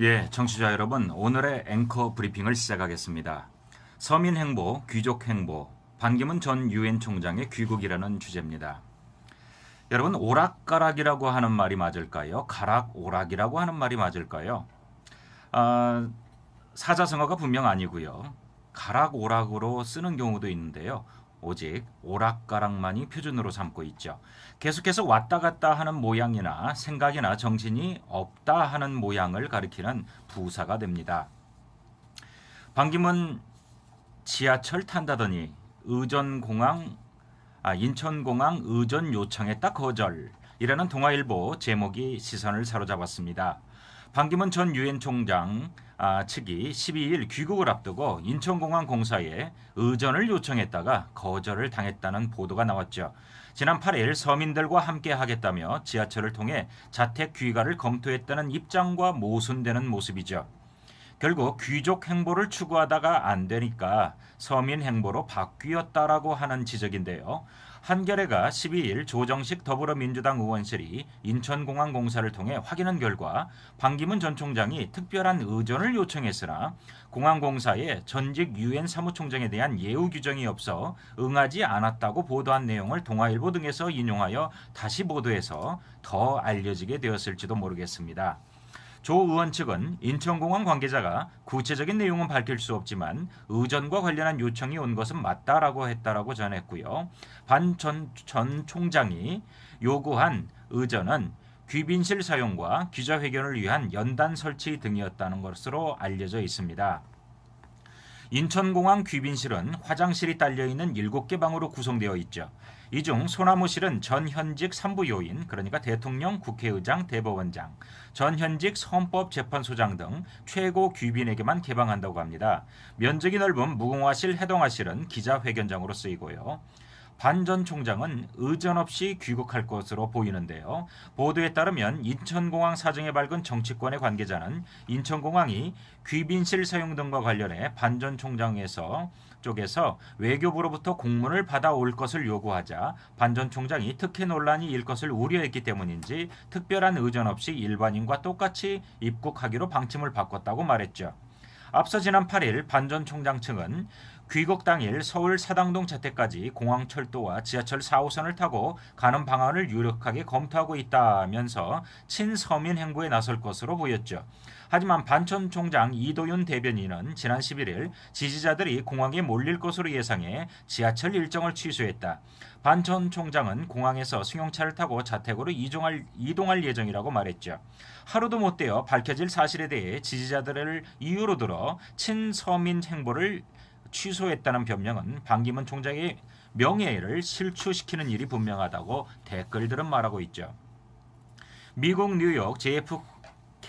예, 청취자 여러분, 오늘의 앵커 브리핑을 시작하겠습니다. 서민 행보, 귀족 행보, 반기문 전 유엔 총장의 귀국이라는 주제입니다. 여러분, 오락가락이라고 하는 말이 맞을까요? 가락오락이라고 하는 말이 맞을까요? 아, 사자성어가 분명 아니고요. 가락오락으로 쓰는 경우도 있는데요. 오직 오락가락만이 표준으로 삼고 있죠. 계속해서 왔다 갔다 하는 모양이나 생각이나 정신이 없다 하는 모양을 가리키는 부사가 됩니다. 반기문 지하철 탄다더니 의전공항 아, 인천공항 의전 요청했다 거절 이라는 동아일보 제목이 시선을 사로잡았습니다. 반기문 전 유엔 총장 아, 측이 12일 귀국을 앞두고 인천공항 공사에 의전을 요청했다가 거절을 당했다는 보도가 나왔죠. 지난 8일 서민들과 함께 하겠다며 지하철을 통해 자택 귀가를 검토했다는 입장과 모순되는 모습이죠. 결국 귀족 행보를 추구하다가 안 되니까 서민 행보로 바뀌었다라고 하는 지적인데요. 한겨레가 12일 조정식 더불어민주당 의원실이 인천공항 공사를 통해 확인한 결과 반기문 전 총장이 특별한 의전을 요청했으나 공항 공사에 전직 유엔 사무총장에 대한 예우 규정이 없어 응하지 않았다고 보도한 내용을 동아일보 등에서 인용하여 다시 보도해서 더 알려지게 되었을지도 모르겠습니다. 조 의원 측은 인천공항 관계자가 구체적인 내용은 밝힐 수 없지만 의전과 관련한 요청이 온 것은 맞다라고 했다라고 전했고요. 반전 전 총장이 요구한 의전은 귀빈실 사용과 기자회견을 위한 연단 설치 등이었다는 것으로 알려져 있습니다. 인천공항 귀빈실은 화장실이 딸려 있는 7개 방으로 구성되어 있죠. 이 중 소나무실은 전 현직 산부 요인, 그러니까 대통령, 국회의장, 대법원장, 전 현직 헌법재판소장 등 최고 귀빈에게만 개방한다고 합니다. 면적이 넓은 무궁화실, 해동화실은 기자회견장으로 쓰이고요. 반 전 총장은 의전 없이 귀국할 것으로 보이는데요. 보도에 따르면 인천공항 사정에 밝은 정치권의 관계자는 인천공항이 귀빈실 사용 등과 관련해 반 전 총장에서 쪽에서 외교부로부터 공문을 받아올 것을 요구하자 반 전 총장이 특혜 논란이 일 것을 우려했기 때문인지 특별한 의전 없이 일반인과 똑같이 입국하기로 방침을 바꿨다고 말했죠. 앞서 지난 8일 반 전 총장 측은 귀국 당일 서울 사당동 자택까지 공항철도와 지하철 4호선을 타고 가는 방안을 유력하게 검토하고 있다면서 친서민 행보에 나설 것으로 보였죠. 하지만 반천 총장 이도윤 대변인은 지난 11일 지지자들이 공항에 몰릴 것으로 예상해 지하철 일정을 취소했다. 반천 총장은 공항에서 승용차를 타고 자택으로 이동할, 이동할 예정이라고 말했죠. 하루도 못 되어 밝혀질 사실에 대해 지지자들을 이유로 들어 친서민 행보를 취소했다는 변명은 반기문 총장의 명예를 실추시키는 일이 분명하다고 댓글들은 말하고 있죠. 미국 뉴욕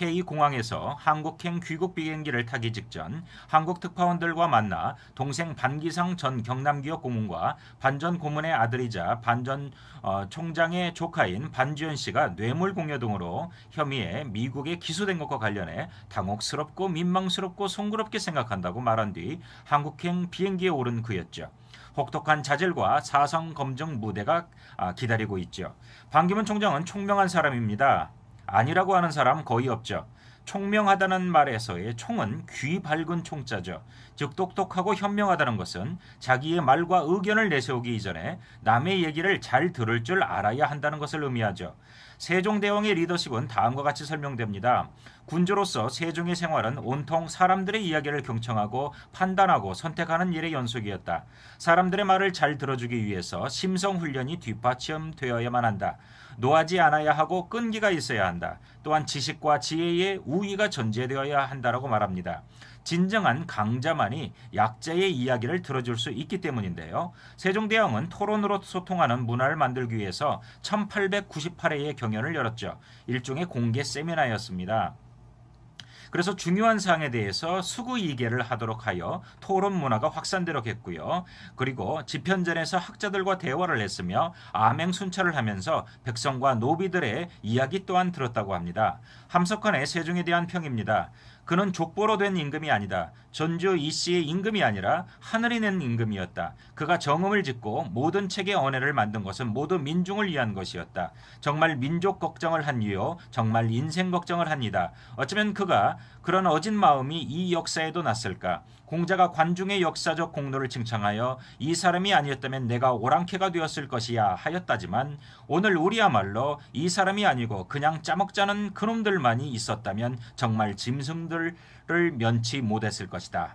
JFK 공항에서 한국행 귀국 비행기를 타기 직전 한국 특파원들과 만나 동생 반기상 전 경남기업 고문과 반전 고문의 아들이자 반전 어, 총장의 조카인 반주현 씨가 뇌물 공여 등으로 혐의에 미국에 기소된 것과 관련해 당혹스럽고 민망스럽고 송구롭게 생각한다고 말한 뒤 한국행 비행기에 오른 그였죠. 혹독한 자질과 사성 검증 무대가 아, 기다리고 있죠. 반기문 총장은 총명한 사람입니다. 아니라고 하는 사람 거의 없죠. 총명하다는 말에서의 총은 귀 밝은 총자죠. 즉 똑똑하고 현명하다는 것은 자기의 말과 의견을 내세우기 이전에 남의 얘기를 잘 들을 줄 알아야 한다는 것을 의미하죠. 세종대왕의 리더십은 다음과 같이 설명됩니다. 군주로서 세종의 생활은 온통 사람들의 이야기를 경청하고 판단하고 선택하는 일의 연속이었다. 사람들의 말을 잘 들어주기 위해서 심성 훈련이 뒷받침되어야만 한다. 노하지 않아야 하고 끈기가 있어야 한다. 또한 지식과 지혜의 우위가 전제되어야 한다라고 말합니다. 진정한 강자만이 약자의 이야기를 들어줄 수 있기 때문인데요. 세종대왕은 토론으로 소통하는 문화를 만들기 위해서 1898회의 경연을 열었죠. 일종의 공개 세미나였습니다. 그래서 중요한 사항에 대해서 수구이계를 하도록 하여 토론 문화가 확산되도록 했고요. 그리고 집현전에서 학자들과 대화를 했으며 암행순찰을 하면서 백성과 노비들의 이야기 또한 들었다고 합니다. 함석헌의 세종에 대한 평입니다. 그는 족보로 된 임금이 아니다. 전주 이 씨의 임금이 아니라 하늘이 낸 임금이었다. 그가 정음을 짓고 모든 책의 언해를 만든 것은 모두 민중을 위한 것이었다. 정말 민족 걱정을 한 이요, 정말 인생 걱정을 합니다. 어쩌면 그가 그런 어진 마음이 이 역사에도 났을까? 공자가 관중의 역사적 공로를 칭찬하여 이 사람이 아니었다면 내가 오랑캐가 되었을 것이야 하였다지만 오늘 우리야말로 이 사람이 아니고 그냥 짜먹자는 그놈들만이 있었다면 정말 짐승들을 면치 못했을 것이다.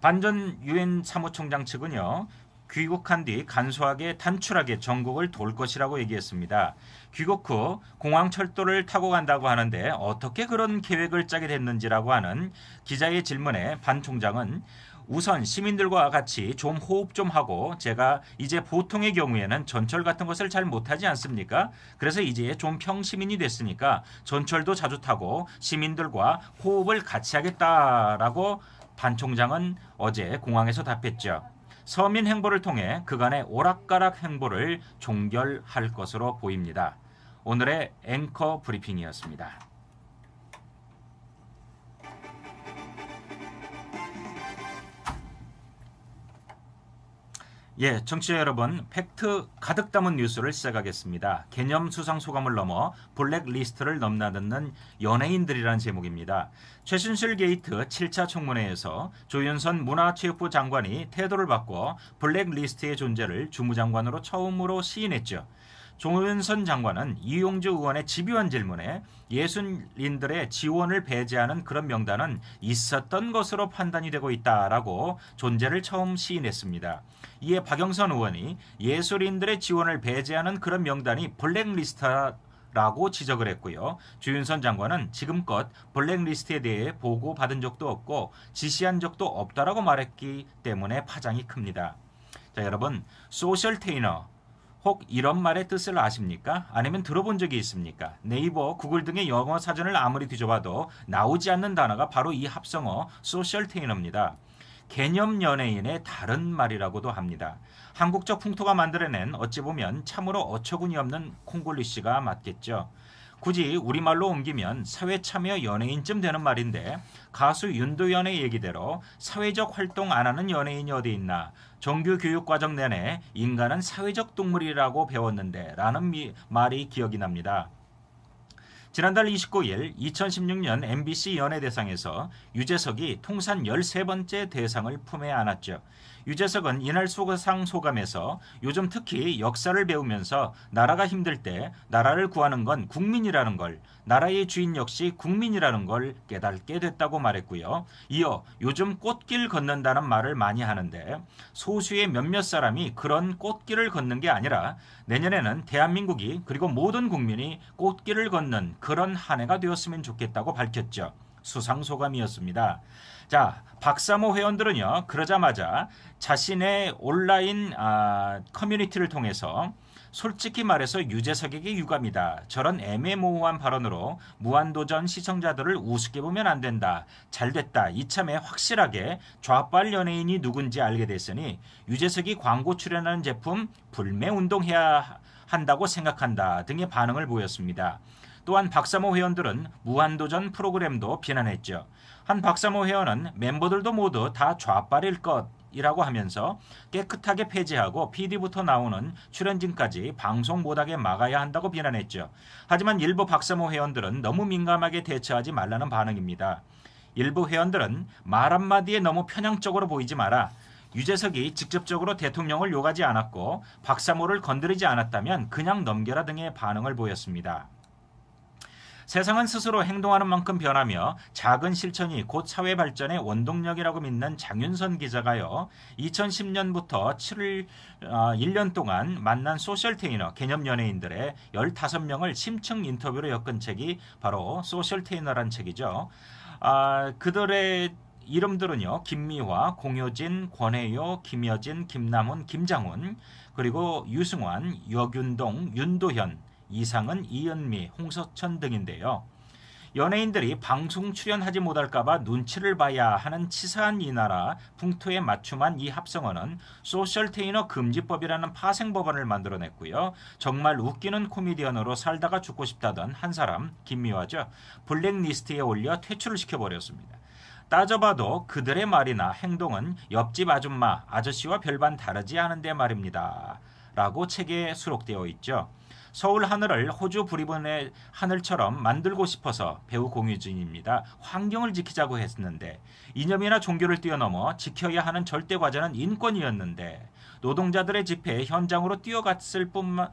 반전 유엔 사무총장 측은요. 귀국한 뒤 간소하게 단출하게 전국을 돌 것이라고 얘기했습니다. 귀국 후 공항 철도를 타고 간다고 하는데 어떻게 그런 계획을 짜게 됐는지라고 하는 기자의 질문에 반 총장은 우선 시민들과 같이 좀 호흡 좀 하고 제가 이제 보통의 경우에는 전철 같은 것을 잘 못하지 않습니까? 그래서 이제 좀 평시민이 됐으니까 전철도 자주 타고 시민들과 호흡을 같이 하겠다라고 반 총장은 어제 공항에서 답했죠. 서민 행보를 통해 그간의 오락가락 행보를 종결할 것으로 보입니다. 오늘의 앵커 브리핑이었습니다. 예, 청취자 여러분, 팩트 가득 담은 뉴스를 시작하겠습니다. 개념 수상 소감을 넘어 블랙리스트를 넘나드는 연예인들이라는 제목입니다. 최순실 게이트 7차 청문회에서 조윤선 문화체육부 장관이 태도를 바꿔 블랙리스트의 존재를 주무장관으로 처음으로 시인했죠. 조윤선 장관은 이용주 의원의 집요한 질문에 예술인들의 지원을 배제하는 그런 명단은 있었던 것으로 판단이 되고 있다라고 존재를 처음 시인했습니다. 이에 박영선 의원이 예술인들의 지원을 배제하는 그런 명단이 블랙리스트 라고 지적을 했고요. 주윤선 장관은 지금껏 블랙리스트에 대해 보고 받은 적도 없고 지시한 적도 없다라고 말했기 때문에 파장이 큽니다. 자, 여러분, 소셜 테이너 혹 이런 말의 뜻을 아십니까? 아니면 들어본 적이 있습니까? 네이버, 구글 등의 영어 사전을 아무리 뒤져봐도 나오지 않는 단어가 바로 이 합성어 소셜 테이너입니다. 개념 연예인의 다른 말이라고도 합니다. 한국적 풍토가 만들어낸 어찌 보면 참으로 어처구니 없는 콩글리시가 맞겠죠. 굳이 우리말로 옮기면 사회 참여 연예인쯤 되는 말인데 가수 윤도현의 얘기대로 사회적 활동 안 하는 연예인이 어디 있나 정규 교육 과정 내내 인간은 사회적 동물이라고 배웠는데 라는 미, 말이 기억이 납니다. 지난달 29일 2016년 MBC 연예대상에서 유재석이 통산 13번째 대상을 품에 안았죠. 유재석은 이날 수상 소감에서 요즘 특히 역사를 배우면서 나라가 힘들 때 나라를 구하는 건 국민이라는 걸 나라의 주인 역시 국민이라는 걸 깨닫게 됐다고 말했고요. 이어 요즘 꽃길 걷는다는 말을 많이 하는데 소수의 몇몇 사람이 그런 꽃길을 걷는 게 아니라 내년에는 대한민국이 그리고 모든 국민이 꽃길을 걷는 그런 한 해가 되었으면 좋겠다고 밝혔죠. 수상소감이었습니다. 자, 박사모 회원들은요, 그러자마자 자신의 온라인 아, 커뮤니티를 통해서 솔직히 말해서 유재석에게 유감이다. 저런 애매모호한 발언으로 무한도전 시청자들을 우습게 보면 안 된다. 잘 됐다. 이참에 확실하게 좌빨 연예인이 누군지 알게 됐으니 유재석이 광고 출연하는 제품 불매 운동해야 한다고 생각한다 등의 반응을 보였습니다. 또한 박사모 회원들은 무한도전 프로그램도 비난했죠. 한 박사모 회원은 멤버들도 모두 다 좌빨일 것 이라고 하면서 깨끗하게 폐지하고 PD부터 나오는 출연진까지 방송 못하게 막아야 한다고 비난했죠. 하지만 일부 박사모 회원들은 너무 민감하게 대처하지 말라는 반응입니다. 일부 회원들은 말 한마디에 너무 편향적으로 보이지 마라. 유재석이 직접적으로 대통령을 욕하지 않았고 박사모를 건드리지 않았다면 그냥 넘겨라 등의 반응을 보였습니다. 세상은 스스로 행동하는 만큼 변하며 작은 실천이 곧 사회 발전의 원동력이라고 믿는 장윤선 기자가요. 2010년부터 7일 어, 1년 동안 만난 소셜 테이너 개념 연예인들의 15명을 심층 인터뷰로 엮은 책이 바로 소셜 테이너란 책이죠. 아, 그들의 이름들은요. 김미화, 공효진, 권혜요, 김여진, 김남훈, 김장훈, 그리고 유승환, 여균동, 윤도현, 이상은, 이은미, 홍석천 등인데요. 연예인들이 방송 출연하지 못할까봐 눈치를 봐야 하는 치사한 이 나라 풍토에 맞춤한 이 합성어는 소셜 테이너 금지법이라는 파생법안을 만들어냈고요. 정말 웃기는 코미디언으로 살다가 죽고 싶다던 한 사람 김미화죠. 블랙리스트에 올려 퇴출을 시켜버렸습니다. 따져봐도 그들의 말이나 행동은 옆집 아줌마, 아저씨와 별반 다르지 않은데 말입니다. 라고 책에 수록되어 있죠. 서울 하늘을 호주 브리번의 하늘처럼 만들고 싶어서 배우 공유진입니다. 환경을 지키자고 했는데 이념이나 종교를 뛰어넘어 지켜야 하는 절대 과제는 인권이었는데 노동자들의 집회에 현장으로 뛰어갔을 뿐만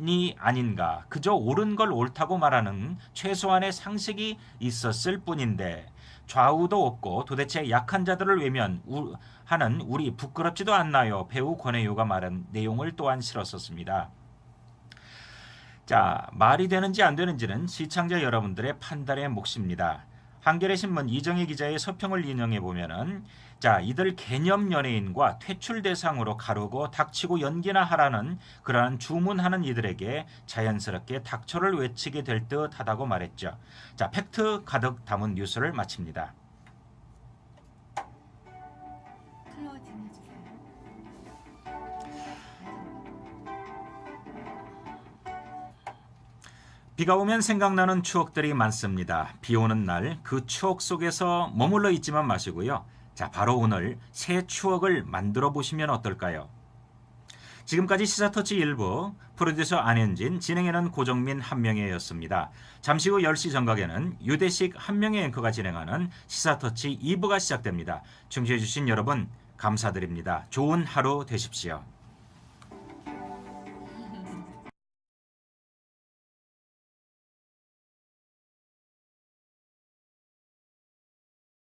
이 아닌가. 그저 옳은 걸 옳다고 말하는 최소한의 상식이 있었을 뿐인데 좌우도 없고 도대체 약한 자들을 외면 우- 하는 우리 부끄럽지도 않나요? 배우 권혜유가 말한 내용을 또한 실었었습니다. 자, 말이 되는지 안 되는지는 시청자 여러분들의 판단의 몫입니다. 한겨레 신문 이정희 기자의 서평을 인용해 보면은 자, 이들 개념 연예인과 퇴출 대상으로 가르고 닥치고 연기나 하라는 그러한 주문하는 이들에게 자연스럽게 닥쳐를 외치게 될 듯하다고 말했죠. 자, 팩트 가득 담은 뉴스를 마칩니다. 클로징 해주세요. 비가 오면 생각나는 추억들이 많습니다. 비 오는 날 그 추억 속에서 머물러 있지만 마시고요. 자, 바로 오늘 새 추억을 만들어 보시면 어떨까요? 지금까지 시사터치 일부 프로듀서 안현진, 진행에는 고정민 한명혜였습니다. 잠시 후 10시 정각에는 유대식 한명혜 앵커가 진행하는 시사터치 2부가 시작됩니다. 청취해주신 여러분 감사드립니다. 좋은 하루 되십시오.